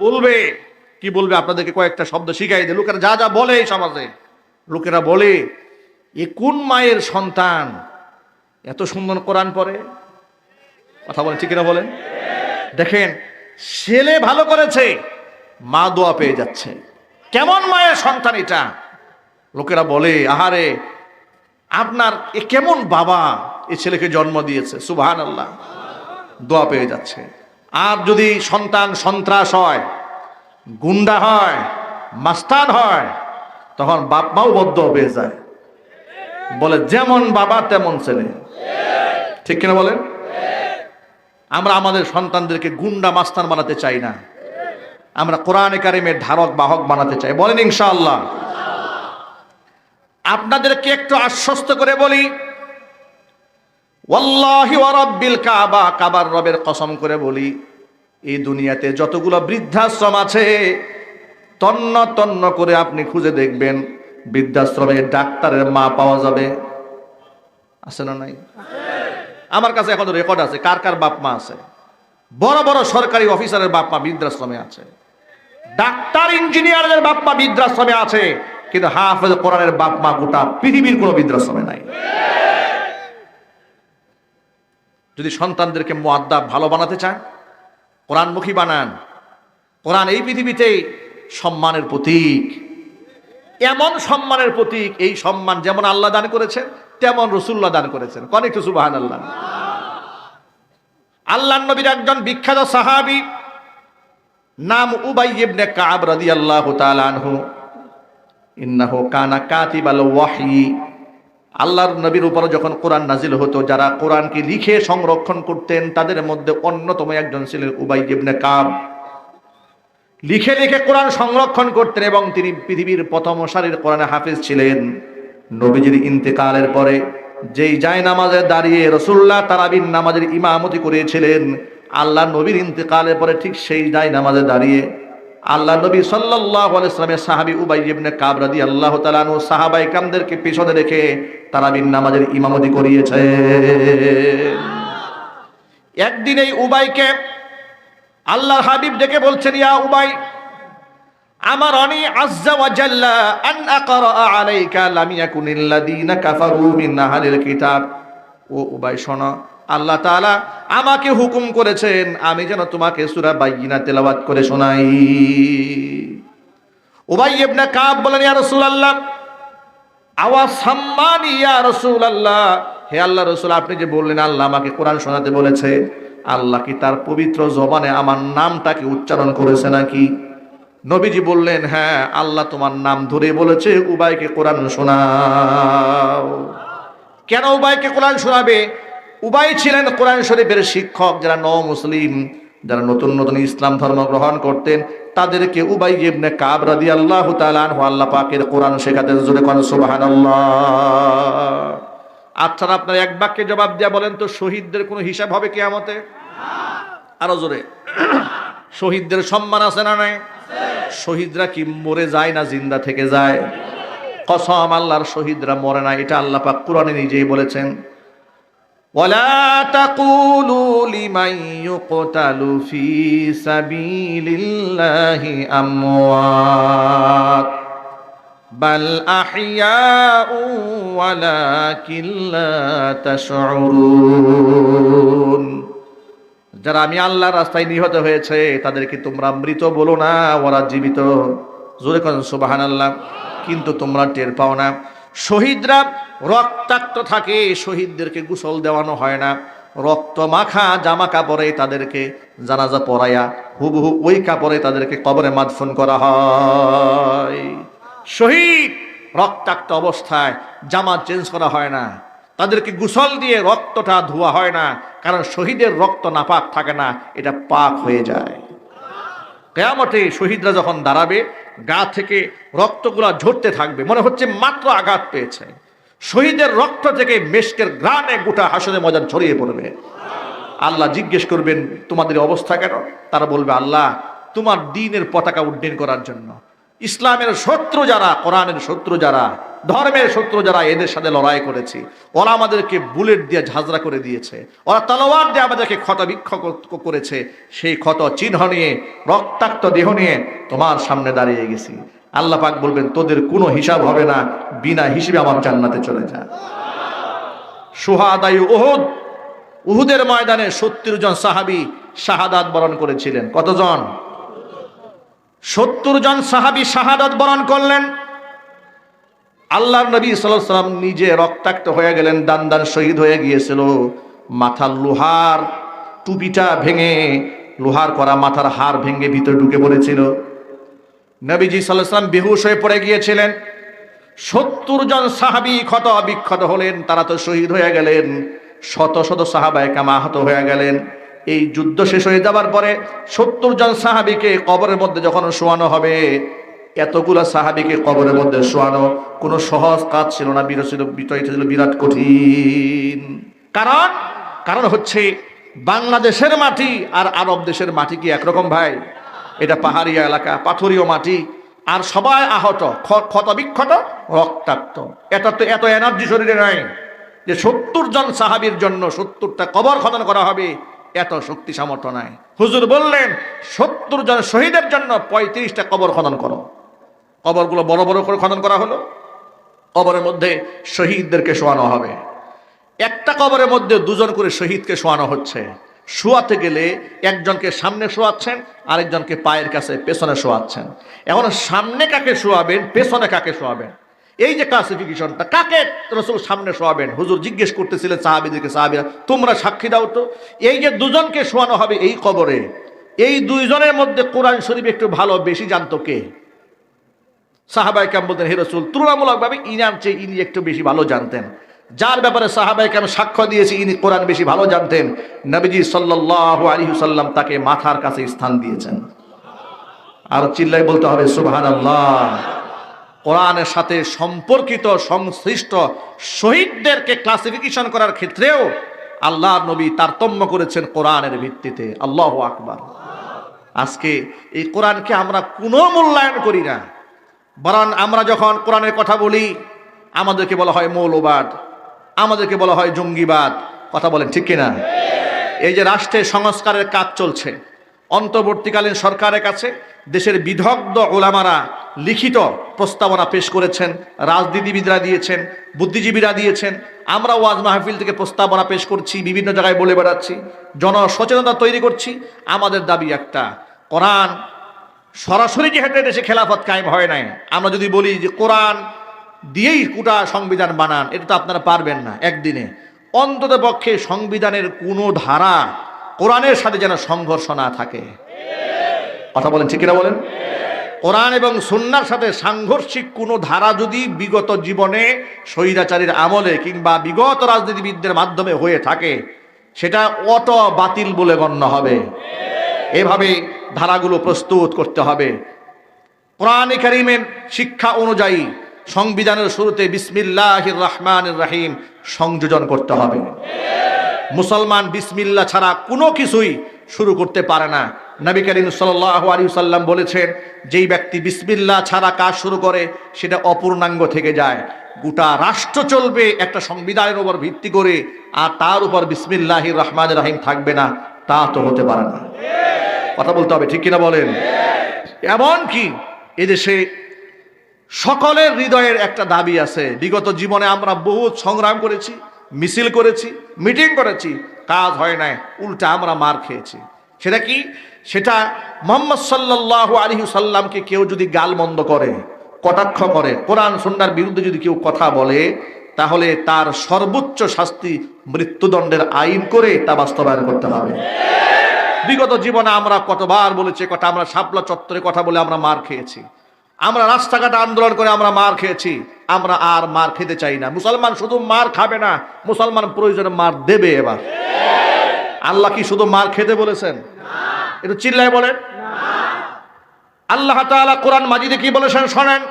বলবে? কি বলবে? আপনাদেরকে কয়েকটা শব্দ শিখাই দে লোকেরা যা যা বলে সমাজে, লোকেরা বলে, এ কোন মায়ের সন্তান? এত সুন্দর কোরআন পড়ে। কথা বলেন, ঠিক বলেন? দেখেন, ছেলে ভালো করেছে, মা দোয়া পেয়ে যাচ্ছে। কেমন মায়ের সন্তান এটা? লোকেরা বলে, আহারে, আপনার এ কেমন বাবা? এ ছেলেকে জন্ম দিয়েছে। সুবাহান আল্লাহ দোয়া পেয়ে যাচ্ছে। আর যদি সন্তান সন্ত্রাস হয়, গুন্ডা হয়, মাস্তান হয়, তখন বাপ মাও বদ্ধ হয়ে যায়। বলে, যেমন বাবা, তেমন ছেলে। ঠিক কিনা বলেন? আমরা আমাদের সন্তানদেরকে গুন্ডা, মাস্তান বানাতে চাই না। আমরা কোরআনে কারিমের ধারক, বাহক বানাতে চাই। বলেন ইনশাআল্লাহ। আপনাদেরকে একটু আশ্বস্ত করে বলি ওয়াল্লাহি ওয়া রাব্বিল কাবা, কাবার রবের কসম করে বলি, এই দুনিয়াতে যতগুলো বৃদ্ধাশ্রম আছে, তন্ন তন্ন করে আপনি খুঁজে দেখবেন, বৃদ্ধাশ্রমে ডাক্তারের মা পাওয়া যাবে। আছে না নাই? আমার কাছে এখন রেকর্ড আছে, কার কার বাপ মা আছে। বড় বড় সরকারি অফিসারের বাপ মা বৃদ্ধাশ্রমে আছে। ডাক্তার, ইঞ্জিনিয়ারের বাপ মা বৃদ্ধাশ্রমে আছে, কিন্তু হাফেজ কোরআনের বাপ মা গোটা পৃথিবীর কোনো বৃদ্ধাশ্রমে নাই। যদি সন্তানদেরকে মোয়াদ্দা ভালো বানাতে চান, কোরআনমুখী বানান, কোরআন এই পৃথিবীতে সম্মানের প্রতীক। এমন সম্মানের প্রতীক, এই সম্মান যেমন আল্লাহ দান করেছেন, তেমন রসুল্লাহ দান করেছেন। কন একটু সুবাহান আল্লাহ আল্লাহ নবীর একজন বিখ্যাত সাহাবি নাম উবাই ইবনে কাব রাদিয়াল্লাহু তাআলা আনহু। ইন্নাহু কানা কাতিবাল ওয়াহী আল্লাহর নবীর উপরে যখন কোরআন নাজিল হতো, যারা কোরআনকে লিখে সংরক্ষণ করতেন, তাদের মধ্যে অন্যতম একজন ছিলেন উবাই ইবনে কাব। লিখে লিখে কোরআন সংরক্ষণ করতেন এবং তিনি পৃথিবীর প্রথম সারির কোরআনে হাফিজ ছিলেন। নবীজির ইন্তেকালের পরে যেই যায় নামাজে দাঁড়িয়ে রসুল্লাহ তারাবিন নামাজের ইমামতি করিয়েছিলেন আল্লাহ নবীর ইন্তেকালের পরে ঠিক সেই যায় নামাজে দাঁড়িয়ে আল্লাহ নবী সাল্লাল্লাহু আলাইহি সাল্লামের সাহাবী উবাই ইবনে কাব রাদিয়াল্লাহু তাআলা আনহু সাহাবায়ে কামদেরকে পিছনে রেখে তারাবিন নামাজের ইমামতি করিয়েছে। একদিন এই উবাইকে আল্লাহ হাবিব ডেকে বলছেন, ইয়া উবাই আমার অনি আজ্জা ওয়া জাল্লা আন আকরা আলাইকা লাম ইয়াকুনিল লাযিনা কাফারু মিন আহলিল কিতাব। ও উবাই, শোনো আল্লাহ তাআলা আমাকে হুকুম করেছেন, আমি যেন তোমাকে সুরা বাইয়িনা তেলাওয়াত করে শোনাই। উবাই ইবনে কাব বলেন, ইয়া রাসূলুল্লাহ, আওয়া সাম্মানি, ইয়া রাসূলুল্লাহ। হে আল্লাহ রাসূল, আপনি যে বললেন, আল্লাহ আমাকে কোরআন শোনাতে বলেছে, আল্লাহ কি তার পবিত্র জবানে আমার নামটাকে উচ্চারণ করেছে নাকি? নবীজি বললেন হ্যাঁ আল্লাহ তোমার নাম ধরে বলেছে, উবাইকে কোরআন শোনাও। কেন উবাইকে কোরআন শোনাবে? উবাই ছিলেন কোরআন শরীফের শিক্ষক, যারা ন মুসলিম যারা নতুন নতুন ইসলাম ধর্ম গ্রহণ করতেন, তাদেরকে উবাই ইবনে কাব রাদিয়াল্লাহু তাআলা আনহু আল্লাহ পাকের কোরআন শেখাতে জোরে কোন, সুবহানাল্লাহ। আচ্ছা আপনার এক বাক্যে জবাব দেয়া বলেন তো, শহীদদের কোনো হিসাব হবে কেয়ামতে? আরও জোরে। শহীদদের সম্মান আছে না নাই? শহীদরা কি মরে যায় না জিন্দা থেকে যায়? কসম, আল্লাহর শহীদরা মরে না, এটা আল্লাহ পাক কোরআনে নিজেই বলেছেন। ولا تقولوا لمن يقتل في سبيل الله أموات بل أحياء ولكن لا تشعرون যারা আমি আল্লাহর রাস্তায় নিহত হয়েছে তাদেরকে তোমরা মৃত বলো না ওরা জীবিত জোরে করেন সুবাহান আল্লাহ কিন্তু তোমরা টের পাও না শহীদরা রক্তাক্ত থাকে, শহীদদেরকে গোসল দেওয়ানো হয় না। রক্ত মাখা জামা কাপড়ে তাদেরকে জানাজা পরাইয়া, হুবহু ওই কাপড়ে তাদেরকে কবরে মাদফুন করা হয়। শহীদ রক্তাক্ত অবস্থায় জামা চেঞ্জ করা হয় না। তাদেরকে গুসল দিয়ে রক্তটা ধোয়া হয় না, কারণ শহীদের রক্ত নাপাক থাকে না, এটা পাক হয়ে যায়। কেয়ামতে শহীদরা যখন দাঁড়াবে গা থেকে রক্তগুলা ঝরতে থাকবে। মনে হচ্ছে মাত্র আঘাত পেয়েছে। শহীদের রক্ত থেকে মেশকের গ্রানে গোটা হাসনে মজান ছড়িয়ে পড়বে। আল্লাহ জিজ্ঞেস করবেন, তোমাদের অবস্থা কেন? তারা বলবে, আল্লাহ, তোমার দিনের পতাকা উড্ডীন করার জন্য। ইসলামের শত্রু যারা, কোরআনের শত্রু যারা ধর্মের শত্রু যারা এদের সাথে লড়াই করেছি, ওরা আমাদেরকে বুলেট দিয়ে ঝাঁঝরা করে দিয়েছে। ওরা তলোয়ার দিয়ে আমাদেরকে ক্ষত বিক্ষত করেছে। সেই ক্ষত চিহ্ন নিয়ে, রক্তাক্ত দেহ নিয়ে তোমার সামনে দাঁড়িয়ে গেছি। আল্লাহ পাক বলবেন, তোদের কোনো হিসাব হবে না, বিনা হিসেবে আমার জান্নাতে চলে যা। সুহাদায়ু উহুদ, উহুদের ময়দানে সত্তর জন সাহাবি শাহাদাত বরণ করেছিলেন। কতজন? সত্তর জন সাহাবি শাহাদাত বরণ করলেন। আল্লাহর নবী সাল্লাল্লাহু সাল্লাম নিজে রক্তাক্ত হয়ে গেলেন দান দান শহীদ হয়ে গিয়েছিল। মাথার লোহার টুপিটা ভেঙে, লোহার করা মাথার হার ভেঙে ভিতরে ঢুকে পড়েছিল। নবীজি আলাইহি সাল্লাম বেহুশ হয়ে পড়ে গিয়েছিলেন। সত্তর জন সাহাবি ক্ষত বিক্ষত হলেন, তারা তো শহীদ হয়ে গেলেন। শত শত সাহাবায় কামা আহত হয়ে গেলেন। এই যুদ্ধ শেষ হয়ে যাবার পরে সত্তর জন সাহাবিকে কবরের মধ্যে যখন শোয়ানো হবে এতগুলো সাহাবিকে কবরের মধ্যে শোয়ানো কোনো সহজ কাজ ছিল না। ছিল বিতরিত ছিল, বিরাট কঠিন। কারণ? কারণ হচ্ছে বাংলাদেশের মাটি আর আরব দেশের মাটি কি একরকম ভাই? এটা পাহাড়িয়া এলাকা, পাথরীয় মাটি, আর সবাই আহত, খ- ক্ষত বিক্ষত রক্তাক্ত। এত তো এত এনার্জি শরীরে নাই যে সত্তর জন সাহাবির জন্য সত্তরটা কবর খনন করা হবে, এত শক্তি সামর্থ্য নাই। হুজুর বললেন, সত্তর জন শহীদের জন্য পঁয়ত্রিশটা কবর খনন করো। কবরগুলো বড় বড় করে খনন করা হলো। কবরের মধ্যে শহীদদেরকে শোয়ানো হবে। একটা কবরের মধ্যে দুজন করে শহীদকে শোয়ানো হচ্ছে। শোয়াতে গেলে একজনকে সামনে শোয়াচ্ছেন, আরেকজনকে পায়ের কাছে পেছনে শোয়াচ্ছেন। এখন সামনে কাকে শোয়াবেন, পেছনে কাকে শোয়াবেন? এই যে ক্লাসিফিকেশনটা কাকে রসুল সামনে শোয়াবেন? হুজুর জিজ্ঞেস করতেছিলেন সাহাবিদেরকে, সাহাবিরা, তোমরা সাক্ষী দাও তো? এই যে দুজনকে শোয়ানো হবে এই কবরে, এই দুইজনের মধ্যে কোরআন শরীফ একটু ভালো, বেশি জানতো কে? সাহাবাই কাম বলতেন, হে রসুল, তুলনামূলকভাবে ইনার চেয়ে ইনি একটু বেশি ভালো জানতেন। যার ব্যাপারে সাহাবাই কাম সাক্ষ্য দিয়েছি, ইনি কোরআন বেশি ভালো জানতেন। নবীজি সাল্লাহ আলী সাল্লাম তাকে মাথার কাছে স্থান দিয়েছেন। আর চিল্লাই বলতে হবে সুবহান আল্লাহ কোরআনের সাথে সম্পর্কিত সংশ্লিষ্ট শহীদদেরকে ক্লাসিফিকেশন করার ক্ষেত্রেও আল্লাহ নবী তারতম্য করেছেন কোরআনের ভিত্তিতে। আল্লাহ আকবার। আজকে এই কোরআনকে আমরা কোনো মূল্যায়ন করি না। বরং আমরা যখন কোরআনের কথা বলি, আমাদেরকে বলা হয় মৌলবাদ, আমাদেরকে বলা হয় জঙ্গিবাদ, কথা বলেন ঠিক কিনা? এই যে রাষ্ট্রের সংস্কারের কাজ চলছে, অন্তর্বর্তীকালীন সরকারের কাছে দেশের বিধগ্ধ ওলামারা লিখিত প্রস্তাবনা পেশ করেছেন, রাজনীতিবিদরা দিয়েছেন, বুদ্ধিজীবীরা দিয়েছেন। আমরা ওয়াজ মাহফিল থেকে প্রস্তাবনা পেশ করছি, বিভিন্ন জায়গায় বলে বেড়াচ্ছি, জনসচেতনতা তৈরি করছি। আমাদের দাবি একটা, কোরআন সরাসরি যেহেতু দেশে খেলাফত কায়েম হয় নাই, আমরা যদি বলি যে কোরআন দিয়েই কোটা সংবিধান বানান, এটা তো আপনারা পারবেন না একদিনে। অন্তত পক্ষে সংবিধানের কোনো ধারা কোরআনের সাথে যেন সংঘর্ষ না থাকে। কথা বলেন, ঠিক কিনা বলেন? কোরআন এবং সুন্নার সাথে সাংঘর্ষিক কোনো ধারা যদি বিগত জীবনে স্বৈরাচারীর আমলে কিংবা বিগত রাজনীতিবিদদের মাধ্যমে হয়ে থাকে, সেটা অত বাতিল বলে গণ্য হবে। এভাবে ধারাগুলো প্রস্তুত করতে হবে। কোরআনে কারিমের শিক্ষা অনুযায়ী সংবিধানের শুরুতে বিসমিল্লাহ রহমান রাহিম সংযোজন করতে হবে। মুসলমান বিসমিল্লা ছাড়া কোনো কিছুই শুরু করতে পারে না। নবী করিম সাল্লাহ আলী সাল্লাম বলেছেন, যেই ব্যক্তি বিসমিল্লা ছাড়া কাজ শুরু করে, সেটা অপূর্ণাঙ্গ থেকে যায়। গোটা রাষ্ট্র চলবে একটা সংবিধানের উপর ভিত্তি করে, আর তার উপর বিসমিল্লাহ রহমান রাহিম থাকবে না। তা তো হতে পারে না। কথা বলতে হবে, ঠিক কিনা বলেন? এমন কি এদেশে সকলের হৃদয়ের একটা দাবি আছে, বিগত জীবনে আমরা বহুত সংগ্রাম করেছি, মিছিল করেছি, মিটিং করেছি, কাজ হয় নাই, উল্টা আমরা মার খেয়েছি। সেটা কি? সেটা মোহাম্মদ সাল্লাহ আলী সাল্লামকে কেউ যদি গালমন্দ করে, কটাক্ষ করে, কোরআন সন্ন্যার বিরুদ্ধে যদি কেউ কথা বলে তাহলে তার সর্বোচ্চ শাস্তি মৃত্যুদণ্ডের আইন করে তা বাস্তবায়ন করতে হবে। বিগত জীবনে আমরা কতবার বলেছি কথা আমরা শাপলা চত্বরে কথা বলে আমরা মার খেয়েছি। আমরা রাস্তাঘাটে আন্দোলন করে আমরা মার খেয়েছি। আমরা আর মার খেতে চাই না। মুসলমান শুধু মার খাবে না, মুসলমান প্রয়োজনে মার দেবে এবার। আল্লাহ কি শুধু মার খেতে বলেছেন? একটু চিল্লায় বলেন। আল্লাহ তাআলা কোরআন মাজিদে কি বলেছেন শোনেন?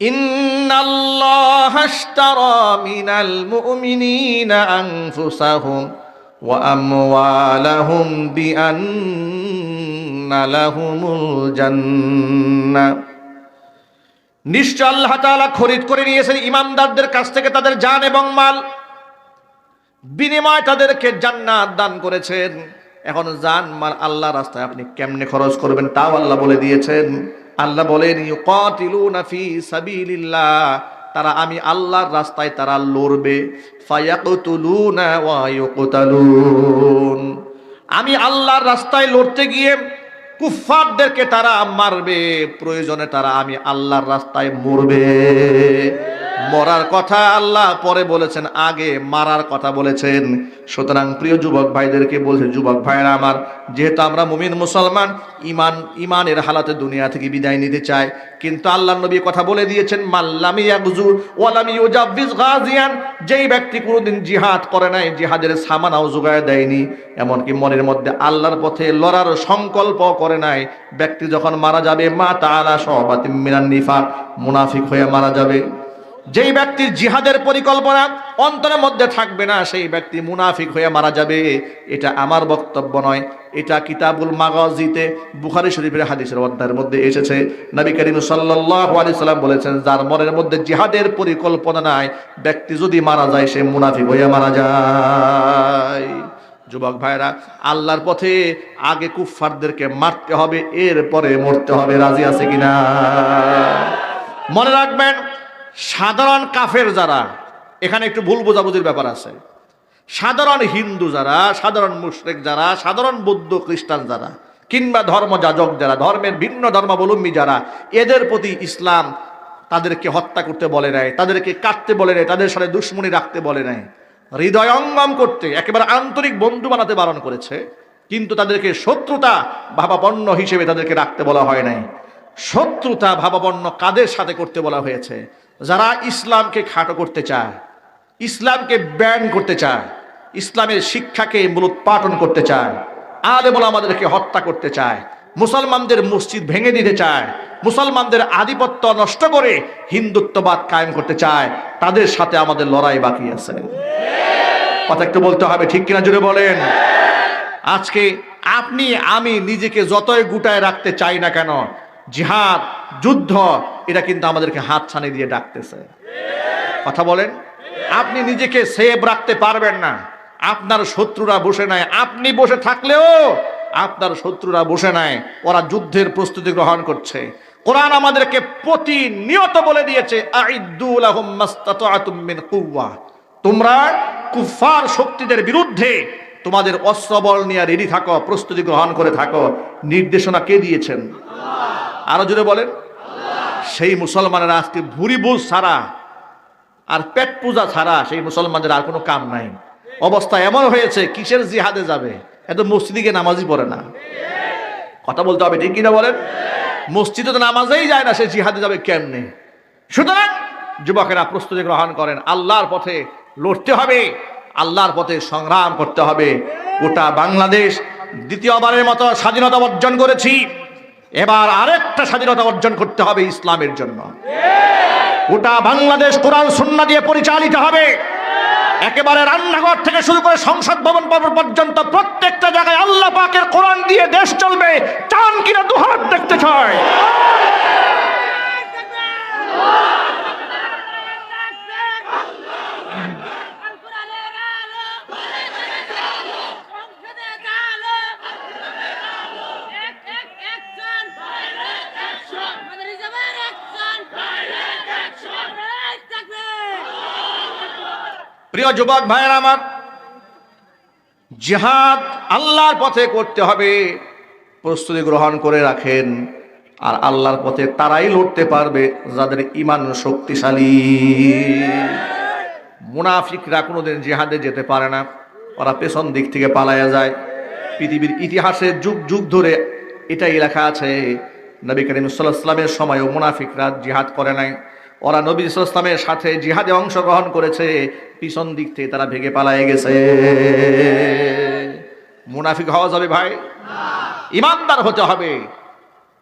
إن الله اشترى من المؤمنين أنفسهم وأموالهم بأن لهم الجنة নিশ্চয় আল্লাহ তাআলা খরিদ করে নিয়েছেন ইমানদারদের কাছ থেকে তাদের জান এবং মাল বিনিময় তাদেরকে জান্নাত দান করেছেন এখন জান মাল আল্লাহ রাস্তায় আপনি কেমনে খরচ করবেন তাও আল্লাহ বলে দিয়েছেন আল্লাহ বলেন, ইউকাতিলুনা ফি সাবিলিল্লাহ তারা আমি আল্লাহর রাস্তায় তারা লড়বে। ফায়াকতুলুনা ওয়া ইউকতালুন। আমি আল্লাহর রাস্তায় লড়তে গিয়ে কুফফারদেরকে তারা মারবে, প্রয়োজনে তারা আমি আল্লাহর রাস্তায় মরবে। মরার কথা আল্লাহ পরে বলেছেন, আগে মারার কথা বলেছেন। সুতরাং প্রিয় যুবক ভাইদেরকে বলছে, যুবক ভাইরা আমার, যেহেতু আমরা মুমিন মুসলমান, ইমান, ইমানের হালাতে দুনিয়া থেকে বিদায় নিতে চাই, কিন্তু আল্লাহ নবী কথা বলে দিয়েছেন মাল্লামি গাজিয়ান যেই ব্যক্তি কোনোদিন জিহাদ করে নাই, জিহাদের সামানাও জোগায় দেয়নি। এমনকি মনের মধ্যে আল্লাহর পথে লড়ার সংকল্প করে নাই। ব্যক্তি যখন মারা যাবে, মা তাআলা সহবাতিম মিনান নিফাক, মুনাফিক হয়ে মারা যাবে। যেই ব্যক্তির জিহাদের পরিকল্পনা অন্তরের মধ্যে থাকবে না, সেই ব্যক্তি মুনাফিক হয়ে মারা যাবে। এটা আমার বক্তব্য নয়। এটা কিতাবুল মাগাজিতে বুখারি শরীফের হাদিসের অধ্যায়ের মধ্যে এসেছে। নবী করিম সাল্লাল্লাহু আলাইহি সাল্লাম বলেছেন, যার মনের মধ্যে জিহাদের পরিকল্পনা নাই, ব্যক্তি যদি মারা যায়, সে মুনাফিক হয়ে মারা যায়। যুবক ভাইরা আল্লাহর পথে আগে কুফফারদেরকে মারতে হবে, এরপরে মরতে হবে। রাজি আছে কিনা? মনে রাখবেন সাধারণ কাফের যারা, এখানে একটু ভুল বোঝাবুঝির ব্যাপার আছে। সাধারণ হিন্দু যারা, সাধারণ মুশরিক যারা, সাধারণ বৌদ্ধ খ্রিস্টান যারা, কিংবা ধর্ম যাজক যারা, ধর্মের ভিন্ন ধর্মাবলম্বী যারা, এদের প্রতি ইসলাম তাদেরকে হত্যা করতে বলে নাই, তাদেরকে কাটতে বলে নাই, তাদের সাথে দুশ্মনী রাখতে বলে নাই। হৃদয়ঙ্গম করতে, একেবারে আন্তরিক বন্ধু বানাতে বারণ করেছে, কিন্তু তাদেরকে শত্রুতা ভাবাপন্ন হিসেবে তাদেরকে রাখতে বলা হয় নাই। শত্রুতা ভাবাপন্ন কাদের সাথে করতে বলা হয়েছে? যারা ইসলামকে খাটো করতে চায়, ইসলামকে ব্যান করতে চায়, ইসলামের শিক্ষাকে মূলোৎপাটন করতে চায়, আলেমুল আমাদেরকে হত্যা করতে চায়, মুসলমানদের মসজিদ ভেঙে দিতে চায়, মুসলমানদের আধিপত্য নষ্ট করে হিন্দুত্ববাদ কায়েম করতে চায়, তাদের সাথে আমাদের লড়াই বাকি আছে। কথা একটু বলতে হবে, ঠিক কিনা জুড়ে বলেন? আজকে আপনি, আমি নিজেকে যতই গুটায় রাখতে চাই না কেন জিহাদ, যুদ্ধ, এটা কিন্তু আমাদেরকে হাত ছানি দিয়ে ডাকতেছে। কথা বলেন? আপনি নিজেকে সেভ রাখতে পারবেন না। আপনার শত্রুরা বসে নাই। আপনি বসে থাকলেও আপনার শত্রুরা বসে নাই। ওরা যুদ্ধের প্রস্তুতি গ্রহণ করছে। কোরআন আমাদেরকে প্রতিনিয়ত বলে দিয়েছে তোমরা কুফার শক্তিদের বিরুদ্ধে তোমাদের অস্ত্রবল নিয়ে রেডি থাকো, প্রস্তুতি গ্রহণ করে থাকো। নির্দেশনা কে দিয়েছেন? আরও জোরে বলেন। সেই মুসলমানেরা আজকে ভুরি ছাড়া আর পেট পূজা ছাড়া, সেই মুসলমানদের আর কোনো কাম নাই। অবস্থা এমন হয়েছে, কিসের জিহাদে যাবে? এত মসজিদে গিয়ে নামাজই পড়ে না। কথা বলতে হবে, ঠিক কিনা বলেন? মসজিদে তো নামাজেই যায় না, সে জিহাদে যাবে কেমনে? সুতরাং যুবকেরা প্রস্তুতি গ্রহণ করেন, আল্লাহর পথে লড়তে হবে। আল্লাহর পথে সংগ্রাম করতে হবে। গোটা বাংলাদেশ দ্বিতীয়বারের মতো স্বাধীনতা অর্জন করেছি। এবার আরেকটা স্বাধীনতা অর্জন করতে হবে ইসলামের জন্য। গোটা বাংলাদেশ কোরআন সুন্না দিয়ে পরিচালিত হবে। একেবারে রান্নাঘর থেকে শুরু করে সংসদ ভবন পর্যন্ত প্রত্যেকটা জায়গায় আল্লাহ পাকের কোরআন দিয়ে দেশ চলবে। চান কিনা দুহাত দেখতে চায় প্রিয় যুবক ভাইয়ের আমার, জিহাদ আল্লাহর পথে করতে হবে, প্রস্তুতি গ্রহণ করে রাখেন, আর আল্লাহর পথে তারাই লড়তে পারবে যাদের ইমান শক্তিশালী। মুনাফিকরা কোনোদিন জেহাদে যেতে পারে না, ওরা পেছন দিক থেকে পালায়া যায়। পৃথিবীর ইতিহাসে যুগ যুগ ধরে এটাই লেখা আছে, নবী করিম সাল্লামের সময়ও মুনাফিকরা জিহাদ করে নাই। ওরা নবী ইসলামের সাথে জিহাদে অংশগ্রহণ করেছে পিছন দিক থেকে তারা ভেগে পালায়ে গেছে। মুনাফিক হওয়া যাবে ভাই? ইমানদার হতে হবে।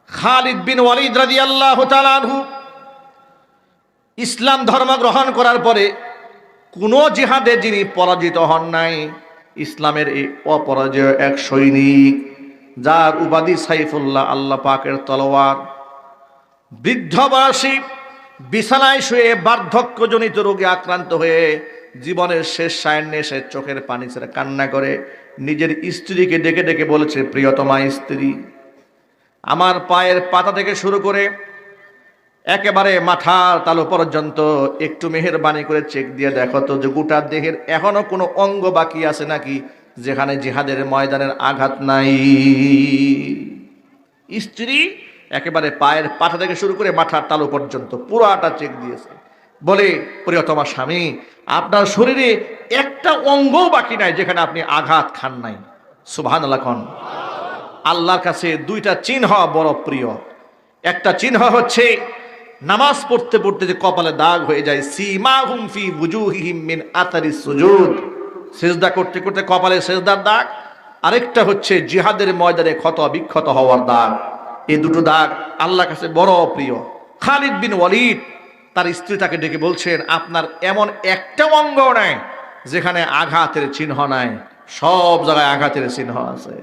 খালিদ বিন ওয়ালিদ রাদিয়াল্লাহু তাআলা আনহু ইসলাম ধর্ম গ্রহণ করার পরে কোন জিহাদে যিনি পরাজিত হন নাই ইসলামের এই অপরাজয় এক সৈনিক যার উপাধি সাইফুল্লাহ আল্লাহ পাকের তলোয়ার। বৃদ্ধ বয়সী বিছানায় শুয়ে বার্ধক্যজনিত রোগে আক্রান্ত হয়ে জীবনের শেষ সায়নে এসে চোখের পানি ছেড়ে কান্না করে নিজের স্ত্রীকে ডেকে ডেকে বলেছে, প্রিয়তমা স্ত্রী, আমার পায়ের পাতা থেকে শুরু করে একেবারে মাথার তালু পর্যন্ত একটু মেহেরবানি করে চেক দিয়ে দেখো তো যে গোটা দেহের এখনও কোনো অঙ্গ বাকি আছে নাকি যেখানে জিহাদের ময়দানের আঘাত নাই। স্ত্রী একেবারে পায়ের পাঠা থেকে শুরু করে মাথার তালু পর্যন্ত পুরাটা চেক দিয়েছে। বলে, প্রিয়তমা স্বামী, আপনার শরীরে একটা অঙ্গও বাকি নাই যেখানে আপনি আঘাত খান নাই। সুভান আল্লাহ আল্লাহর কাছে দুইটা চিহ্ন বড় প্রিয়। একটা চিহ্ন হচ্ছে, নামাজ পড়তে পড়তে যে কপালে দাগ হয়ে যায় সীমা হুমফি বুজুহিম মিন আতারি সুজুদ। সেজদা করতে করতে কপালে সেজদার দাগ। আরেকটা হচ্ছে জিহাদের ময়দানে ক্ষত বিক্ষত হওয়ার দাগ। এই দুটো দাগ আল্লাহ কাছে বড় প্রিয়। খালিদ বিন ওয়ালিদ তার স্ত্রী তাকে ডেকে বলছেন, আপনার এমন একটা অঙ্গ নাই যেখানে আঘাতের চিহ্ন নাই, সব জায়গায় আঘাতের চিহ্ন আছে।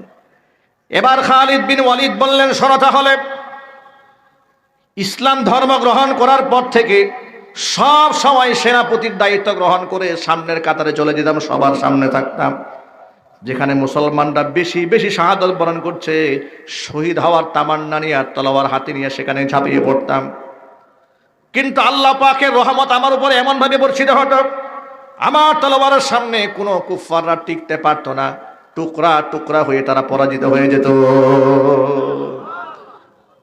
এবার খালিদ বিন ওয়ালিদ বললেন, শোনো তাহলে, ইসলাম ধর্ম গ্রহণ করার পর থেকে সব সময় সেনাপতির দায়িত্ব গ্রহণ করে সামনের কাতারে চলে যেতাম, সবার সামনে থাকতাম। যেখানে মুসলমানরা বেশি বেশি শাহাদত বরণ করছে, শহীদ হওয়ার তামান্না নিয়ে আর তলোয়ার হাতে নিয়ে সেখানে ঝাঁপিয়ে পড়তাম। কিন্তু আল্লাহ পাকের রহমত আমার উপরে এমন ভাবে বর্ষিত হতো, আমার তলোয়ারের সামনে কোনো কুফাররা টিকতে পারতো না, টুকরা টুকরা হয়ে তারা পরাজিত হয়ে যেত।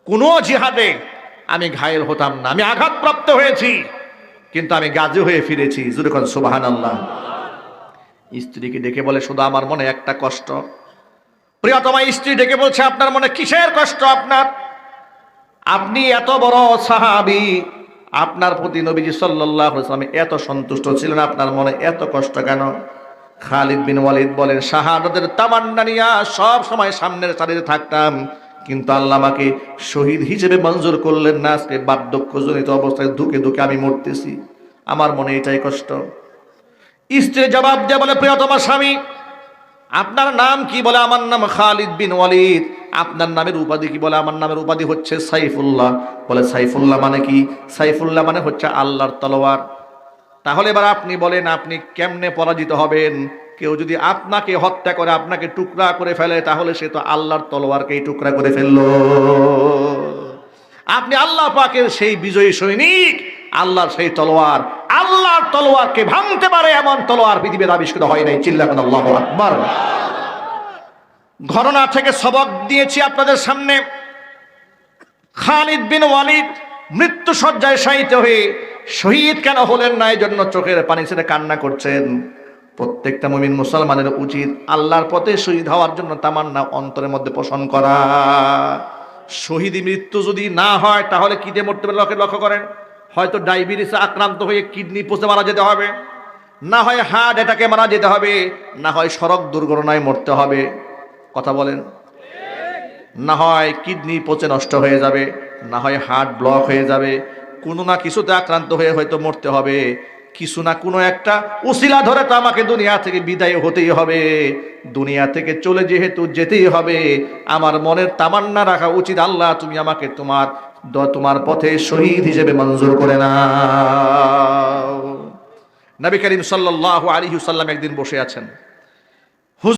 কোনো জিহাদে আমি ঘায়েল হতাম না, আমি আঘাতপ্রাপ্ত হয়েছি, কিন্তু আমি গাজী হয়ে ফিরেছি জুরুখন সুবাহান আল্লাহ স্ত্রীকে ডেকে বলে, শুধু আমার মনে একটা কষ্ট। প্রিয়তমা, স্ত্রী ডেকে বলছে, আপনার মনে কিসের কষ্ট আপনার? আপনি এত বড় সাহাবি। আপনার প্রতি নবীজি সাল্লাহ এত সন্তুষ্ট ছিলেন। আপনার মনে এত কষ্ট কেন? খালিদ বিন ওয়ালিদ বলেন, শাহাদতের তামান্না নিয়া সব সময় সামনের সারিতে থাকতাম। কিন্তু আল্লাহ আমাকে শহীদ হিসেবে মঞ্জুর করলেন না। আজকে বার্ধক্যজনিত অবস্থায় ধুকে ধুকে আমি মরতেছি। আমার মনে এটাই কষ্ট। স্ত্রী জবাব দিয়ে বলে প্রিয়তমা স্বামী, আপনার নাম কি বলে? আমার নাম খালিদ বিন ওয়ালিদ। আপনার নামের উপাধি কি বলে? আমার নামের উপাধি হচ্ছে সাইফুল্লাহ। বলে, সাইফুল্লাহ মানে কি? সাইফুল্লাহ মানে হচ্ছে আল্লাহর তলোয়ার। তাহলে এবার আপনি বলেন, আপনি কেমনে পরাজিত হবেন? কেউ যদি আপনাকে হত্যা করে, আপনাকে টুকরা করে ফেলে, তাহলে সে তো আল্লাহর তলোয়ারকেই টুকরা করে ফেলল। আপনি আল্লাহ পাকের সেই বিজয়ী সৈনিক, আল্লাহর সেই তলোয়ার। আল্লাহর তলোয়ারকে ভাঙতে পারে, এমন তলোয়ার পৃথিবীর আবিষ্কৃত হয় নাই। চিল্লাখন আল্লাহ আকবর। ঘটনা থেকে সবক দিয়েছি আপনাদের সামনে। খালিদ বিন ওয়ালিদ মৃত্যু সজ্জায় শায়িত হয়ে শহীদ কেন হলেন না জন্য চোখের পানি ছেড়ে কান্না করছেন। প্রত্যেকটা মুমিন মুসলমানের উচিত আল্লাহর পথে শহীদ হওয়ার জন্য তামান্না অন্তরের মধ্যে পোষণ করা। শহীদ মৃত্যু যদি না হয়, তাহলে কি দিয়ে মরতে লক্ষ্য করেন। হয়তো ডায়াবেটিসে আক্রান্ত হয়ে কিডনি পচে মারা যেতে হবে। না হয় হার্ট অ্যাটাকে মারা যেতে হবে, না হয় সড়ক দুর্ঘটনায় মরতে হবে। কথা বলেন। না হয় কিডনি পচে নষ্ট হয়ে যাবে, না হয় হার্ট ব্লক হয়ে যাবে। কোনো না কিছুতে আক্রান্ত হয়ে হয়তো মরতে হবে। কিছু না কোনো একটা উসিলা ধরে তো আমাকে দুনিয়া থেকে বিদায় হতেই হবে। দুনিয়া থেকে চলে যেহেতু যেতেই হবে, আমার মনের তামান্না রাখা উচিত। আল্লাহ, তুমি আমাকে তোমার তোমার পথে শহীদ হিসেবে মঞ্জুর করে না নবী করিম সাল্লাহ আলাইহি সাল্লাম একদিন বসে আছেন।